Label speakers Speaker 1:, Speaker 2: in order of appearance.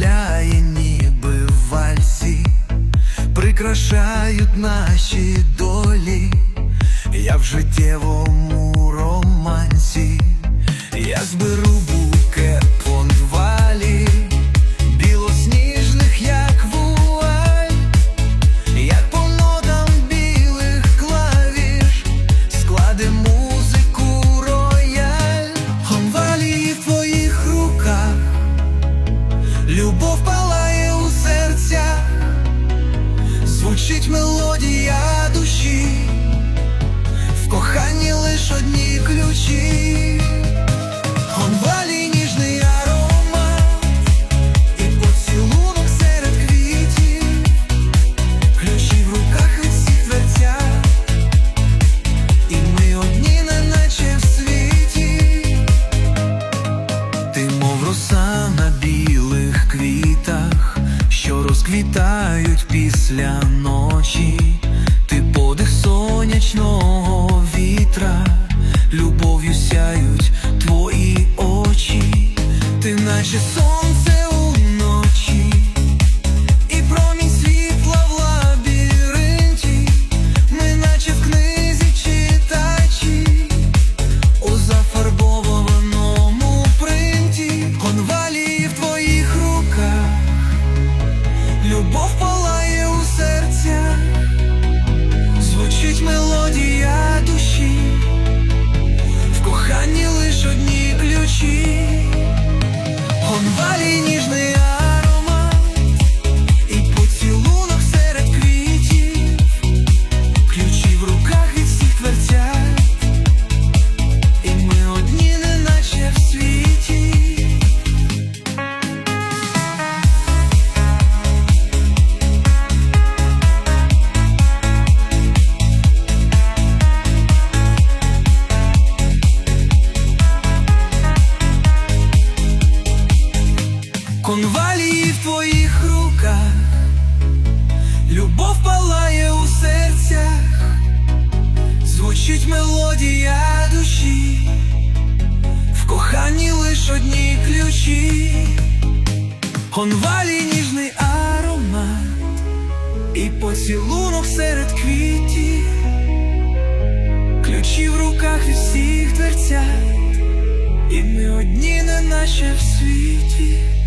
Speaker 1: Розмовляє, ніби в вальсі, прикрашають наші долі, я в життєвому романсі, я сберу. Звучить мелодія душі, в коханні лиш одні ключі, Конвалі ніжний аромат, і поцілунок серед квітів, ключі в руках від всіх дверцят, і ми одні, не в світі. Ти мов роса на білих квітах, що розквітають після ночі, ти подих сонячного вітра, любов'ю сяють твої очі, ти наче сонце уночі, і промінь світла в лабіринті, ми наче в книзі читачі. У зафарбованому принті. Конвалії в твоїх руках, любов Конвалії в твоїх руках, любов палає у серцях, звучить мелодія душі, в коханні лиш одні ключі, Конвалі ніжний аромат, і поцілунок серед квітів, ключі в руках від всіх дверцят, і ми одні, не наче в світі.